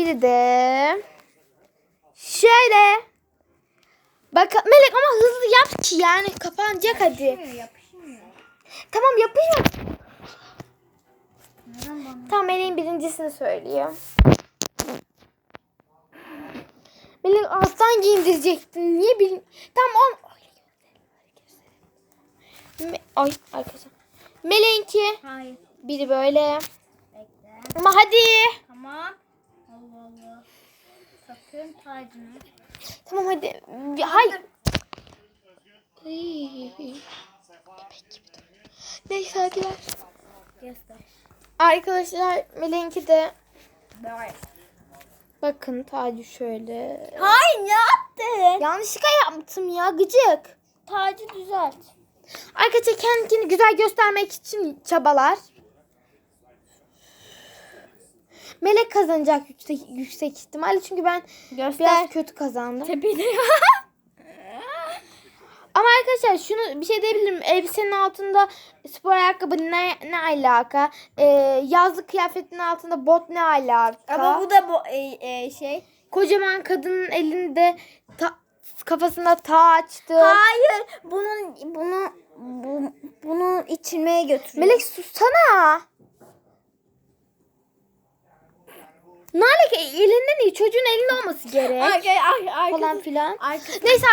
Biri de şöyle. Bak Melek ama hızlı yap ki yani kapanacak hadi. Yapışmıyor, yapışmıyor. Tamam yapayım. Tamam Melek'in birincisini söylüyor. Melek alttan giyindirecektin. Niye bil... Tamam on... Ay arkadaşlar. Melek'inki Hayır. biri böyle. Bekle. Ama hadi. Tamam. Allah Allah. Takıyorum tacını. Tamam hadi. Hayır. Neyse hadi ver. Göster. Arkadaşlar Melek'inki de bakın tacı şöyle. Hayır ne yaptın? Yanlışlıkla yaptım ya gıcık. Tacı düzelt. Arkadaşlar kendini güzel göstermek için çabalar. Melek kazanacak yüksek, yüksek ihtimalle çünkü ben Göster. biraz kötü kazandım. Tepede. Ama arkadaşlar şunu bir şey diyebilirim. Elbisenin altında spor ayakkabı ne, ne alaka? Ee, yazlık kıyafetin altında bot ne alaka? Ama bu da bu e, e, şey. Kocaman kadının elinde ta- kafasında taçtı. Hayır. Bunun bunu bu, bunu içirmeye götürüyor. Melek sussana. Ne alaka? Elinden iyi. Çocuğun elinde olması gerek. Ay, ay, ay, falan filan. arkadaş- Neyse